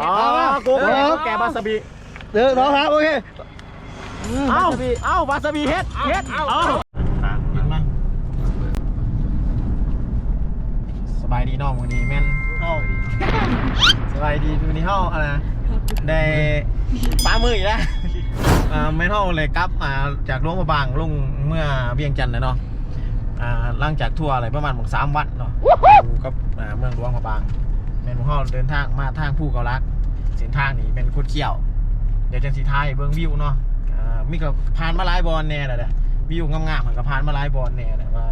อ๋อกูแกวาซาบิเดือน้องครับโอเคเอ้าเอ้าวาซาบิเฮ็ดเฮ็ดเอ้าเห็นไหมสบายดีน้องวันนี้แม่นเอ้าสบายดีวันนี้เฮาอะไรนะได้ปลามืออีกแล้วอ่าแม่นเฮาเลยกลับมาจากหลวงพระบางลงเมื่อเวียงจันทน์นะเนาะอ่าหลังจากทัวร์อะไรประมาณหมสามวันเนาะอยู่กับอ่าเมืองหลวงพระบาง แม่นพวกเฮาเดินทางมาทางภูเกาลักเส้นทางนี้เป็นคุดเขี้ยว เดี๋ยวจังสีไทายเบิ้งวิวเนาะอ่ามีกับผ่านมาหลายบอลแน่แหละเด้อวิวงามๆมันก็ผ่านมาหลายบอลแน่แหละว่า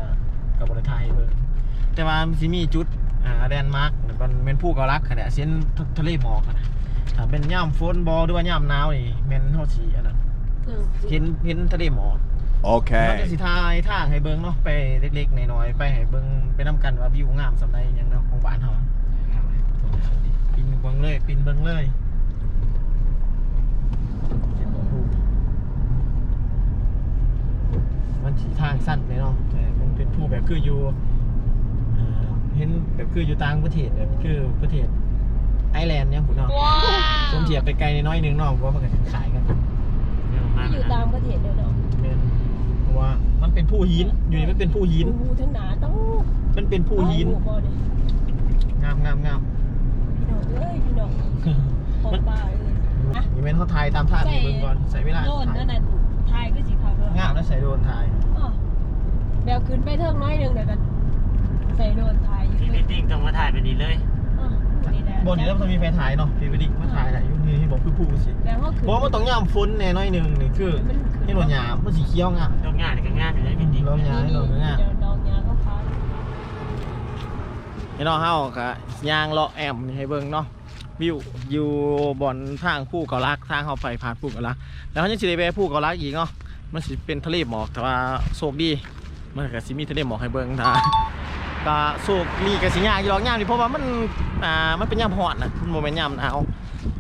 กับบริไทยเบิ้งแต่ว่ามันสิมีจุดอ่าแดนมาร์กมันเป็นผู้เกาลักขนาดเส้นทะเลหมอกอะนะถ้าเป็นย่ำฝนบอหรือว่าย่ำหนาวนี่แม่นเฮาสิอันนั้นเห็นเห็นทะเลหมอกเราจะ Okay. สิทายทางให้เบิ้งเนาะไปเล็กๆน้อยๆไปให้เบิ้งไปนํกันว่าวิวงามสำใดอหยังเนาะของบ้านเฮา ปีนเบิ้งเลยปีนเบิ้งเลยมันสีทางสั้นเลยเนาะแต่มันเป็นผู้แบบคืออยู่อ่าเห็นแบบคืออยู่ต่างประเทศแบบคือประเทศไอร์แลนด์เนี่ยผมเนาะสมเทียบไปไกลน้อยๆหนึงเนาะเพราะว่ามันก็ขายกันเนี่ยมากอยู่ต่างประเทศเลยเนาะเป็นเพราะว่ามันเป็นผู้หินอยู่นี่มันเป็นผู้หินดูทั้งหนาต้องมันเป็นผู้หินเอาบ่เนี่ยงามงามงามพี่น้ องเอ้ยพี่น้องของบ้าเลยอะนี่เป็นเขาถ่ายตามท่านี่เบิ่งก่อนใส่เวลาโดนถ่ายนั่นน่ะทายก็สิครับเนาะงามแล้วใส่โดนถ่ายอ้อแบบขึ้นไปเทิงน้อยหนึงเดี๋ยวกันใส่โดนทายอยู่พี่เลมิยทติ้งต้องมาถ่ายไปนี้เลยอ้อนี่แหละบนนี้แล้วมันมีแฟนถ่ายเนาะพีวิดิกมาถ่ายถ่ายอยุ่นี่ที่บอกคือผู้สิแล้วก็ขึ้นเพราะว่ามันต้องย่ำฟุ้นแน่น้อยหนึงนี่คือมันขึ้นนี่หนวดหยาบมันสีเขียวงามต้องงานก็งานอยู่เลยมิทติ้งลองยาให้ลองยาเดี๋ยวน้องยาก็พา ให้น้องเฮาก็ย่างเลาะแอมนี่ให้เบิ่งเนาะวิวอยู่บอนทางผู้เกาลักทางเฮาไปผ่านผู้เกาลักแล้วเขายังสิได้ไปผู้เกาลักอีกเนาะมันสิเป็นทะเลหมอกแต่ว่าโชคดีมันก็สิมีทะเลหมอกให้เบิ่งนะก็โชคดีก็สิยากอยู่หรอกยามนี่เพราะว่ามันอ่ามันเป็นยามร้อนนะมันบ่แม่นยามหนาว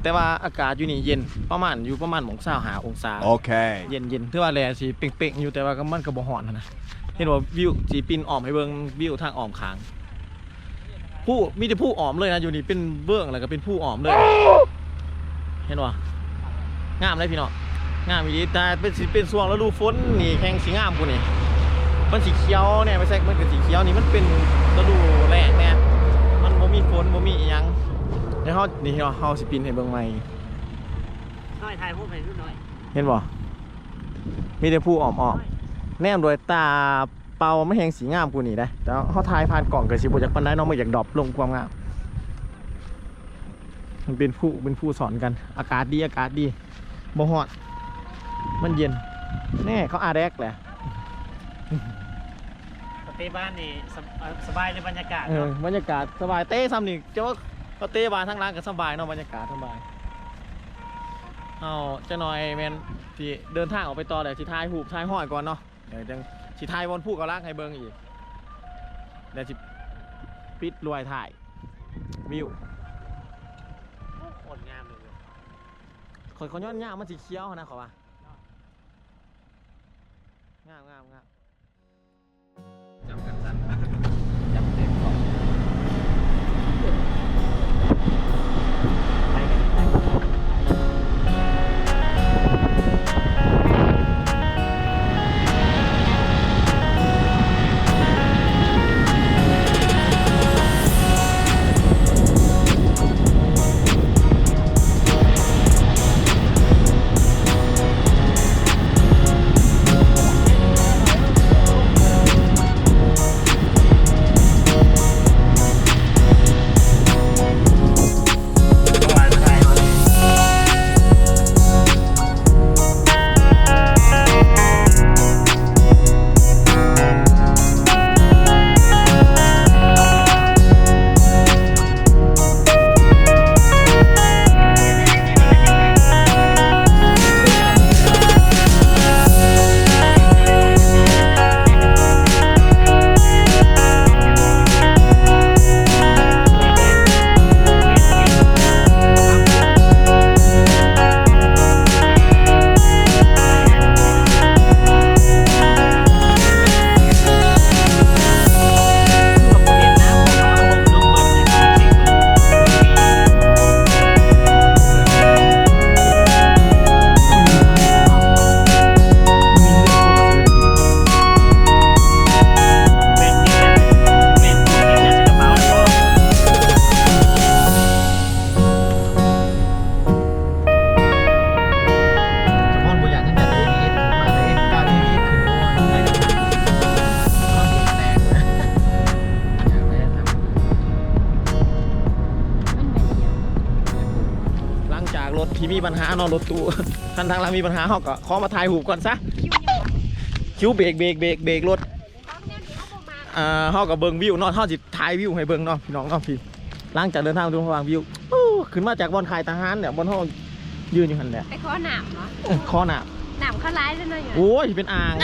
แต่ว่าอากาศอยู่นี่เย็นประมาณอยู่ประมาณหมอง25องศา Okay. เย็นเย็นถือว่าแลสิเป่งๆอยู่แต่ว่าก็มันก็บ่ฮ้อนนะเห็นว่าวิวสิปินอ้อมให้เบิ่งวิวทางอ้อมข้าง ผู้มีแต่ผู้อ้อมเลยนะอยู่นี่เป็นเบื้องแล้วก็เป็นผู้อ้อมเลย เห็นว่งามเลยพี่น้องงามอีดีแต่เป็นสิเป็นช่วงฤดูฝนนี่แข่งสีงามกูนี่มันสีเขียวเนี่ยไม่ใช่มันเป็นสีเขียวนี่มันเป็นฤดูแล้งเนี่ยมันบ่มีฝนบ่มีอีหยังเดี๋ยวเฮานี่เฮาเฮาสิปินให้เบิ่งใหม่น้อยถ่ายรูปให้ดูหน่อยเห็นบ่มีแต่ผู้อ้อมอ้อมแนมโดวยตา เป่าไม่แหงสีงามกูนี่ได้แต่เขาถ่ายผ่านกล่องเกิดสิบ่จากปานใดเนาะบ่อยากดรอปลงความงามมันเป็นผู้เป็นผู้สอนกัน อากาศดีอากาศดีบ่ฮอดมันเย็นแน่เขาอาแรกแหละสเตบ้านนี่สบเอ่อสบายในบรรยากาศเออเนาะบรรยากาศสบายเต้ซ้ำนี่เจ้าก็เต้บานทั้งร้านก็สบายเนาะบรรยากาศสบายเอาเจะหน่อยแมนที่เดินทางออกไปต่อเดี๋ยวสิทายหูบทายห้อยก่อนเนาะเดี๋ยวจัง สิทายบนผู้กรักให้เบิ่งอีกเดี๋ยวสิปิดรวยถ่ายวิวโอ้โคตรงามเลยเว้ยข่อยเขาย้อนย่างมันสีเขียวนะเขาว่างามงามงาม ที่มีปัญหาเนอนรถตู้คันทางหลังมีปัญหาเขาก็ขอมาถ่ายหูปก่อนซะคิวเบรกเบรกเบรกเบรกรถอ่าเขาก็เบิ่งวิวเนาะเขาสิถ่ายวิวให้เบิ่งเนาะพี่น้องเนาะพี่หลังจากเดินทางไปดูระหว่างวิวอู้ขึ้นมาจากบอนค่ายทหารเนี่ยบนห้องยืนอยู่หันแหละไปข้อหนามเหรอคอหนาหนามเขาร้ายเลยเนาะอยู่โอ้ยเป็นอ่าง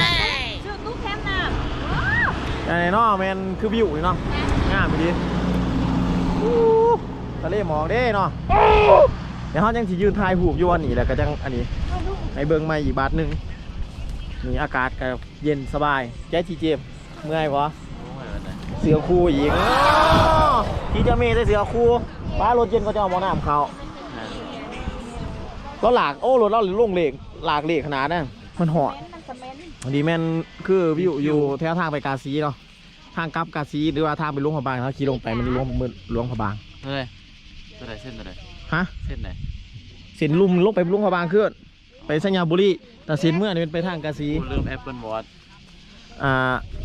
ชื่อตู้แคมป์หนามว้าวอย่างไรเนาะแมนคือวิวนี่เนาะงามไปดีอู้ทะเลหมอกเด้เนาะเดี๋ยวเขายังสิยืนถ่ายหูปอยู่วันนี้แหละก็จังอันนี้ในเบิงมาอีกบาทหนึ่งนี่อากาศก็เย็นสบายแจ๊จีเจมเมื่อยปะเสือคู่อีกที่จะมีแต่เสือคู่ป้ารถเย็นก็จะเอามอน้ำเขาก็หลากโอ้รถเราหรือลงเหล็กหลากเหล็กขนาดนั้นมันหอดมันสเมนบางทีแม่นคือวิวอยู่แถวทางไปกาซีเนาะทางกลับกาซีหรือว่าทางไปหลวงพระบางเขาขี่ลงไปมันหลวงมือหลวงพระบางเฮ้ยตัวไหนเส้นตัวไหน ฮะเส้นไหนเส้นลุ่มลงไปหลวงพระบางขึ้นไปสัญญาบุรีแต่เส้นเมื่อนี่เป็นไปทางกาซีกูลืมแอปเปิลวอทอ่า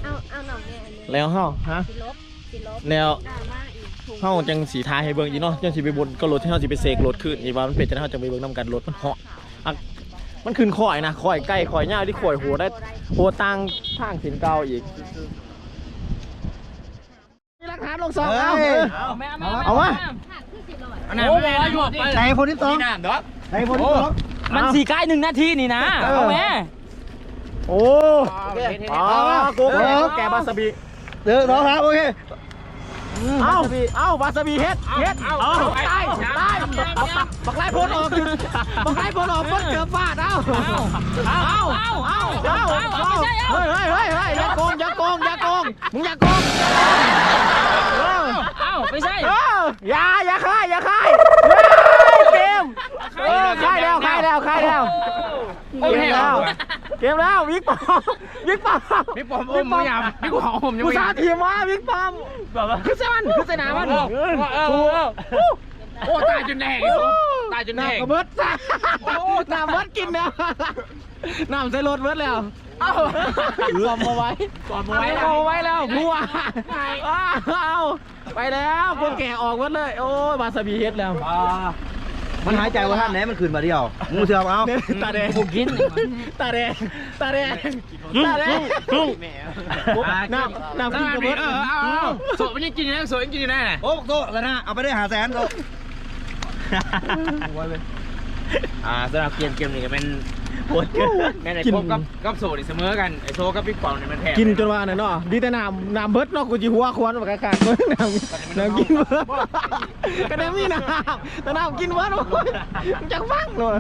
เอาเอาหน่อเนี่ยอันนี้แล้วเฮาฮะ สิลบสิลบแล้วดราม่าอีกถุงเฮาจังสีทายให้เบิ่งอีเนาะจังสิไปบนก็รถที่เฮาสิไปเสกรถขึ้นอีว่ามันเป็นจังได๋เฮาจังไปเบิ่งนํกันรถมันเหาะอะมันขึ้นข่อยนะข่อยใกล้ข่อยยาวที่ข่อยหัวได้หัวตังทางสินเก่าอีกมีหลักฐานลงซองเอาเอ้ยเอาแม่แม่เอามาหักคือสิลอย อันนั้นโอโหนคนที่สองน้เด้อไหนคนที่สองมันสี่ใกล้หนึ่งนาทีนี่นะเอาแม่โอ้อ๋อกูแกบาสบีเดือดร้อครับโอเคเอ้าเอ้าวาซาบิเฮ็ดเฮ็ดเอาตายตายบักไล่พลออกบักไล่พลออกพ้นเกือบฟาดเอ้าเอ้าเอ้าเอ้าเอ้าเฮ้ยเฮ้ยเฮ้ยอย่าโกงอย่าโกงอย่าโกงมึงอย่าโกง เอาไม่ใช่ เอออย่าอย่าค่ายอย่าค่ายเฮ้ยเกมเออค่ายแล้วค่ายแล้วค่ายแล้วเกมแล้ว เกมแล้ววิกปอมวิกปอมพี่ปอมอมไม่ยำพี่กูหอมยังกูไม่สายำทีมว่าวิกปอมคือเส้นคือเส้นหนามันเออเออเออโอ้ตายจนแดงตายจนหแดน้างกระเบิดซะโอ้น้ำเบิดกินแล้วน้ำใส่รถเบิดแล้วเอ้าปอมมาไว้ปอมมาไว้ปอมมาไว้แล้วบัวเอา ไปแล้วพวกแกออกหมดเลย โอ้ยบาสบีเฮ็ดแล้วมันหายใจว่าท่านไหนมันขึ้นมาเดียวงูเสือเอาตาแดงกูกินตาแดงตาแดงตาแดงน้ำน้ำกินกระเบิดเออเอาเอาโสดมันยังกินอยู่นะโสดยังกินอยู่นะโอ้โตแล้วนะเอาไปได้หาแสนโตอ่าสำหรับเกมเกมนี้ก็เป็น ปวดแม่ไหนพบกับกับโสดเสมอกันไอโซกับพี่ปองเนี่ยมันแพ้กินจนว่าน่ะเนาะดีแต่น้ำน้ำเบิดเนาะกูจีหัวควันแบบกากๆเบิดน้ำน้ำกินเบิดก็ได้มีน้ำแต่น้ำกินเบิดโอ้ยจังฟังเลย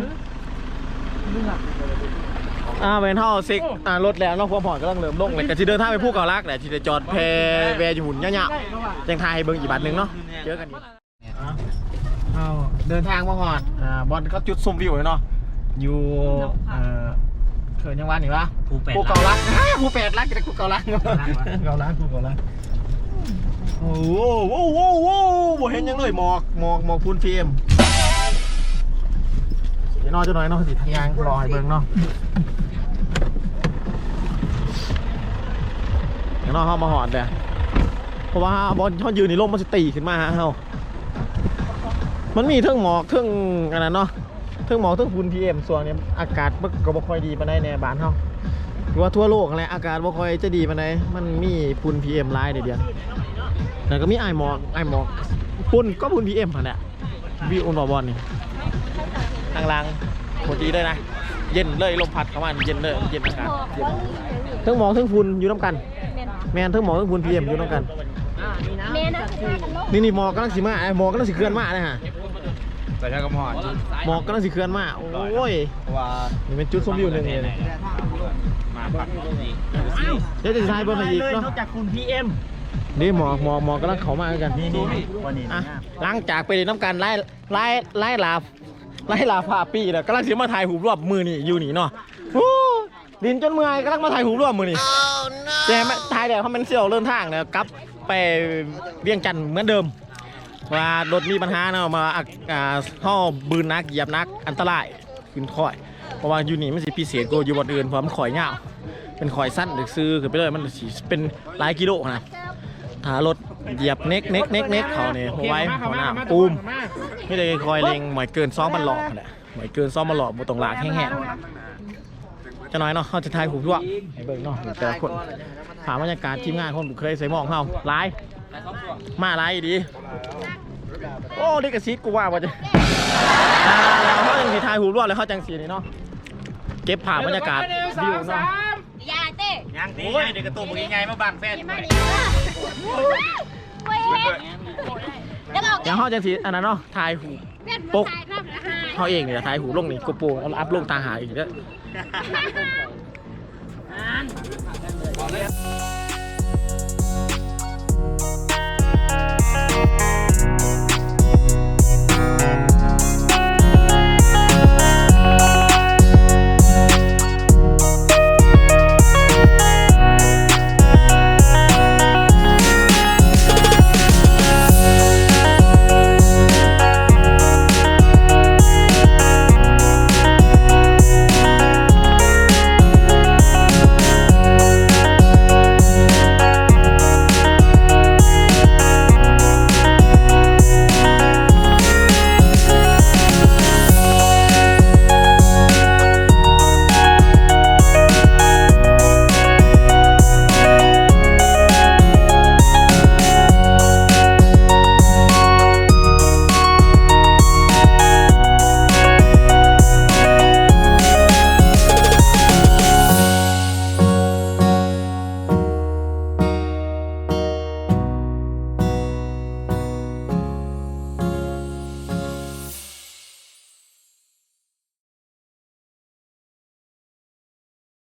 อ่าเป็นท่อซิกอ่ารถแล้วเนาะความผ่อนกำลังเริ่มลงเลยก็จะเดินทางไปภูเก่าลักแหละที่จะจอดแพแวอยู่หุ่นยะๆยังทายให้เบิ่งอีกบาทหนึงเนาะเจอกันอีกเอาเดินทางมาหอดอ่า บอลก็จุดซุ่มวิวเลยเนาะ อยู่เอ่อเขินยังวันนี่วะภูเป็ดภูเก่าลักภูเป็ดลักจากภูเก่าลักเก่าลักภูเก่าลักโอ้โหโว้โว้โว้บ่เห็นยังเลยหมอกหมอกหมอกพูนฟิล์มเดี๋ยวนอนจะหน่อยเนาะสิทางยางรอให้เบิ่งเนาะเดี๋ยวนอนเข้ามาหอดเด้อเพราะว่าบอลเขายืนในร่มมันจะตีขึ้นมาฮะเฮามันมีเทั้งหมอกเทั้งอันนั้นเนาะเทั้งหมอกเทั้งฝุ่น PM ส่วนเนี้ยอากาศมันก็บ่ค่อยดีปานใดในบ้านเฮาหรือว่าทั่วโลกอะไรอากาศบ่ค่อยจะดีปานใดมันมีฝุ่น PM หลายเดี๋ยวเดียวแล้วก็มีไอหมอกไอหมอกฝุ่นก็ฝุ่น PM หั่นแหละวิวอุ่นบ่บอลนี่ทางล่างโคตรดีเลยนะ เย็นเลยลมพัดเข้ามาเย็นเลยเย็นอากาศเย็นเทั้งหมอกเทั้งฝุ่นอยู่น้ำกัน แมนเทั้งหมอกเทั้งฝุ่น PM อยู่น้ำกันเมนะคือพากันลบนี่นี่หมอกกำลังสิมาไอหมอกกำลังสิเคลื่อนมาเลยฮะ แต่ถ้ากระหม่อมหมอกกำลังสิเคลื่อนมา โอ้ยว่านี่เป็นจุดชมวิวหนึ่งเลยมาปักนี่เดี๋ยวจะทายบนมาอีกเนาะนอกจากคุณพีเอ็มนี่หมอกหมอกหมอกกำลังเข้ามากันนี่นี่วันนี้อะหลังจากไปเล่นน้ำกันไล่ไล่ไล่ลาไล่ลาผ่าปีแล้วกำลังสิมาถ่ายหูปรอบมือนี่อยู่นี่เนาะโอ้ดินจนเมื่อยกำลังมาถ่ายหูปรอบมือนี่แต่ไม่ถ่ายเดี๋ยวเขาเป็นเสี่ยวเริ่มทางแล้วกลับไปเวียงจันทน์เหมือนเดิม ว่ารถมีปัญหาเนาะมาอ่าห่อบืนนักเหยียบนักอันตรายขึ้นคอย เพราะว่าอยู่นี่มันสิพิเศษกว่าอยู่บนอื่นเพราะมันข่อยยาเป็นข่อยสั้นหรือซื้อขึ้นไปเลยมันสิเป็นหลายกิโลนะถารถเหยียบเน็กเน็กเน็กเน็กเขาเนี่ยหัวไว้หัวหน้าปูมไม่ได้คอยเล็งหมายเกินซ้อมมันหลอกนั่นแหละหมายเกินซ้อมมันหลอกบุตรงหลากแห้งๆจะน้อยเนาะเขาจะทายหูทั่วให้เบิ่งเนาะแต่ละคนถามบรรยากาศทีมงานคนเคยใส่หมองเขาไลาย มาไลายดี โอ้ลิกซิตกูว่าว่าจะอ่าแล้วเขาจังสีทายหูรั่วแล้วเขาจังสีนี่เนาะ เก็บภาพบรรยากาศวิวเนาะยาเต้ยังตีเด็กกระตุ้มยังไงมาบังแฟนมาดิเว้ยแล้วก็อย่างเขาจังสีอันนั้นเนาะทายหูเพื่อนปุ๊กชายครับอาหารเขาเองเนี่ยทายหูลงนี่กูโปรแล้วอัพลงตาหาอีกแล้ ว